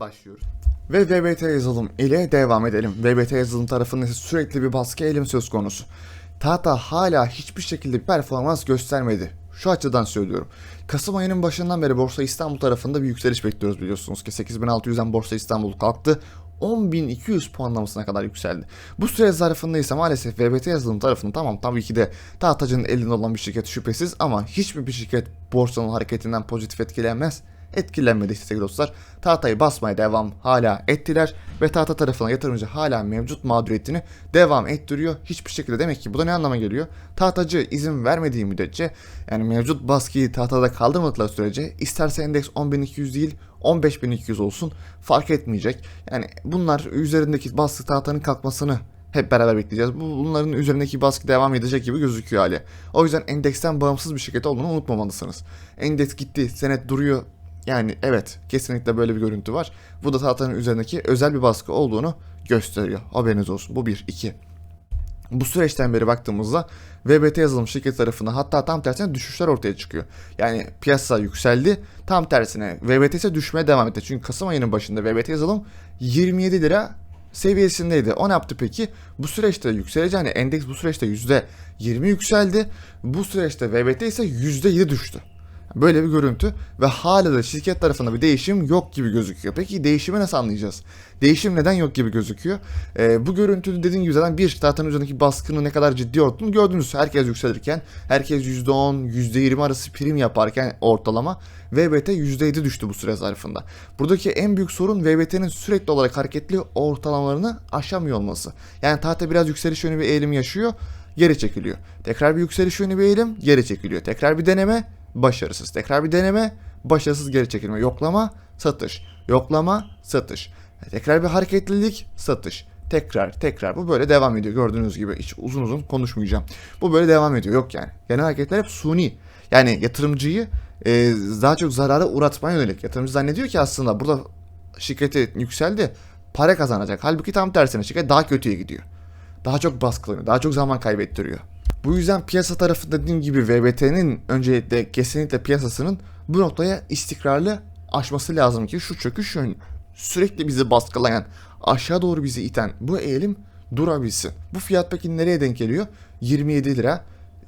başlıyoruz. Ve VBT yazılım ile devam edelim. VBT yazılım tarafında sürekli bir baskı eğilim söz konusu. Tata hala hiçbir şekilde performans göstermedi. Şu açıdan söylüyorum. Kasım ayının başından beri Borsa İstanbul tarafında bir yükseliş bekliyoruz biliyorsunuz ki 8600'den Borsa İstanbul kalktı. 10.200 puanlamasına kadar yükseldi. Bu süre zarfında ise maalesef VBT yazılım tarafında tamam tabii ki de Tahtacı'nın elinde olan bir şirket şüphesiz ama hiçbir bir şirket borsanın hareketinden pozitif etkilenmez etkilenmedi sevgili dostlar. Tahtayı basmaya devam hala ettiler ve tahta tarafına yatırımcı hala mevcut mağduriyetini devam ettiriyor. Hiçbir şekilde demek ki bu da ne anlama geliyor? Tahtacı izin vermediği müddetçe yani mevcut baskıyı tahtada kaldırmadıkları sürece isterse endeks 10.200 değil 15.200 olsun fark etmeyecek. Yani bunlar üzerindeki baskı tahtanın kalkmasını hep beraber bekleyeceğiz. Bu bunların üzerindeki baskı devam edecek gibi gözüküyor hali. O yüzden endeksten bağımsız bir şirket olduğunu unutmamalısınız. Endeks gitti, senet duruyor. Yani evet kesinlikle böyle bir görüntü var. Bu da tahtanın üzerindeki özel bir baskı olduğunu gösteriyor. Haberiniz olsun. Bu bir. iki. Bu süreçten beri baktığımızda VBT yazılım şirketi tarafından hatta tam tersine düşüşler ortaya çıkıyor. Yani piyasa yükseldi. Tam tersine VBT ise düşmeye devam etti. Çünkü Kasım ayının başında VBT yazılım 27 lira seviyesindeydi. O ne yaptı peki? Bu süreçte yükseleceğini endeks bu süreçte %20 yükseldi. Bu süreçte VBT ise %7 düştü. Böyle bir görüntü ve hala da şirket tarafında bir değişim yok gibi gözüküyor. Peki değişimi nasıl anlayacağız? Değişim neden yok gibi gözüküyor? Ee, bu görüntüde dediğim gibi zaten bir tahtanın üzerindeki baskının ne kadar ciddi olduğunu gördünüz. Herkes yükselirken, herkes %10, %20 arası prim yaparken ortalama VBT %7 düştü bu süre zarfında. Buradaki en büyük sorun VBT'nin sürekli olarak hareketli ortalamalarını aşamıyor olması. Yani tahta biraz yükseliş yönü bir eğilim yaşıyor, geri çekiliyor. Tekrar bir yükseliş yönü bir eğilim, geri çekiliyor. Tekrar bir deneme, başarısız. Tekrar bir deneme, başarısız geri çekilme. Yoklama, satış. Yoklama, satış. Tekrar bir hareketlilik, satış. Tekrar, tekrar. Bu böyle devam ediyor. Gördüğünüz gibi hiç uzun uzun konuşmayacağım. Bu böyle devam ediyor. Yok yani. Genel hareketler hep suni. Yani yatırımcıyı e, daha çok zarara uğratmaya yönelik. Yatırımcı zannediyor ki aslında burada şirketi yükseldi. Para kazanacak. Halbuki tam tersine şirket daha kötüye gidiyor. Daha çok baskılanıyor. Daha çok zaman kaybettiriyor. Bu yüzden piyasa tarafı dediğim gibi VBT'nin öncelikle kesinlikle piyasasının bu noktaya istikrarlı aşması lazım ki şu çöküş yönü sürekli bizi baskılayan, aşağı doğru bizi iten bu eğilim durabilsin. Bu fiyat peki nereye denk geliyor? 27 lira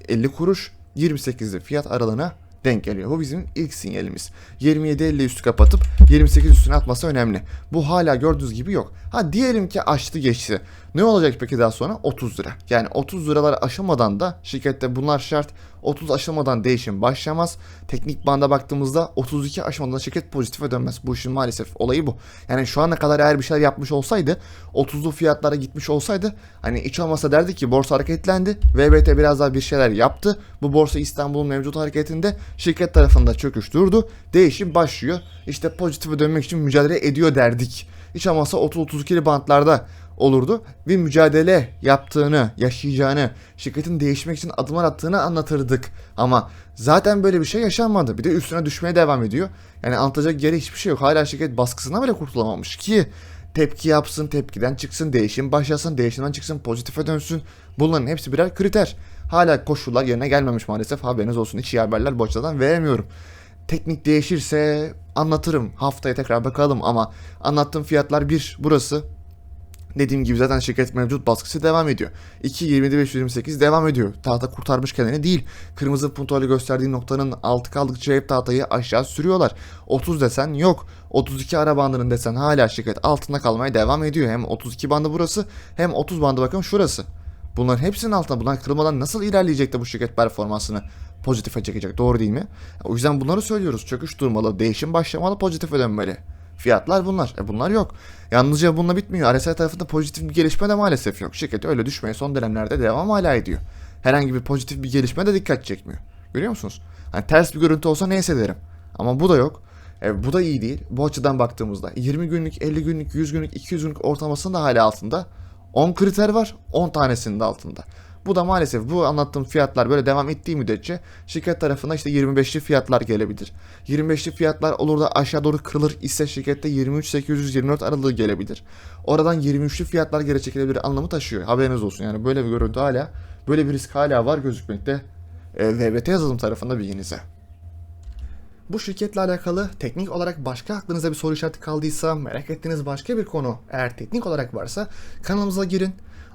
50 kuruş 28 fiyat aralığına denk geliyor. Bu bizim ilk sinyalimiz. 27.50 üstü kapatıp 28 üstüne atması önemli. Bu hala gördüğünüz gibi yok. Ha diyelim ki açtı geçti. Ne olacak peki daha sonra? 30 lira. Yani 30 liraları aşamadan da şirkette bunlar şart. 30 aşamadan değişim başlamaz. Teknik banda baktığımızda 32 aşamadan şirket pozitife dönmez. Bu işin maalesef olayı bu. Yani şu ana kadar eğer bir şeyler yapmış olsaydı 30'lu fiyatlara gitmiş olsaydı hani hiç olmasa derdi ki borsa hareketlendi. VBT biraz daha bir şeyler yaptı. Bu borsa İstanbul'un mevcut hareketinde şirket tarafında çöküş durdu. Değişim başlıyor. İşte pozitife dönmek için mücadele ediyor derdik. Hiç olmazsa 30-32'li bantlarda olurdu ve mücadele yaptığını, yaşayacağını, şirketin değişmek için adımlar attığını anlatırdık. Ama zaten böyle bir şey yaşanmadı. Bir de üstüne düşmeye devam ediyor. Yani anlatacak yeri hiçbir şey yok. Hala şirket baskısına bile kurtulamamış ki tepki yapsın, tepkiden çıksın, değişim başlasın, değişimden çıksın, pozitife dönsün. Bunların hepsi birer kriter. Hala koşullar yerine gelmemiş maalesef. Haberiniz olsun. Hiç iyi haberler bu veremiyorum. Teknik değişirse anlatırım. Haftaya tekrar bakalım ama anlattığım fiyatlar bir burası. Dediğim gibi zaten şirket mevcut baskısı devam ediyor. 2.27.528 devam ediyor. Tahta kurtarmış kendini değil. Kırmızı puntoyla gösterdiği noktanın altı kaldıkça hep tahtayı aşağı sürüyorlar. 30 desen yok. 32 ara bandının desen hala şirket altında kalmaya devam ediyor. Hem 32 bandı burası hem 30 bandı bakın şurası. Bunların hepsinin altında bunlar kırılmadan nasıl ilerleyecek de bu şirket performansını pozitife çekecek doğru değil mi? O yüzden bunları söylüyoruz. Çöküş durmalı, değişim başlamalı, pozitife dönmeli. Fiyatlar bunlar. E bunlar yok. Yalnızca bununla bitmiyor. RSI tarafında pozitif bir gelişme de maalesef yok. Şirket öyle düşmeye son dönemlerde devam hala ediyor. Herhangi bir pozitif bir gelişme de dikkat çekmiyor. Görüyor musunuz? Hani ters bir görüntü olsa neyse derim. Ama bu da yok. E, bu da iyi değil. Bu açıdan baktığımızda 20 günlük, 50 günlük, 100 günlük, 200 günlük ortalamasının da hala altında. 10 kriter var, 10 tanesinin de altında. Bu da maalesef bu anlattığım fiyatlar böyle devam ettiği müddetçe şirket tarafına işte 25'li fiyatlar gelebilir. 25'li fiyatlar olur da aşağı doğru kırılır ise şirkette 23.824 aralığı gelebilir. Oradan 23'lü fiyatlar geri çekilebilir anlamı taşıyor. Haberiniz olsun yani böyle bir görüntü hala, böyle bir risk hala var gözükmekte. E, VBT yazılım tarafında bilginize. Bu şirketle alakalı teknik olarak başka aklınıza bir soru işareti kaldıysa, merak ettiğiniz başka bir konu eğer teknik olarak varsa kanalımıza girin,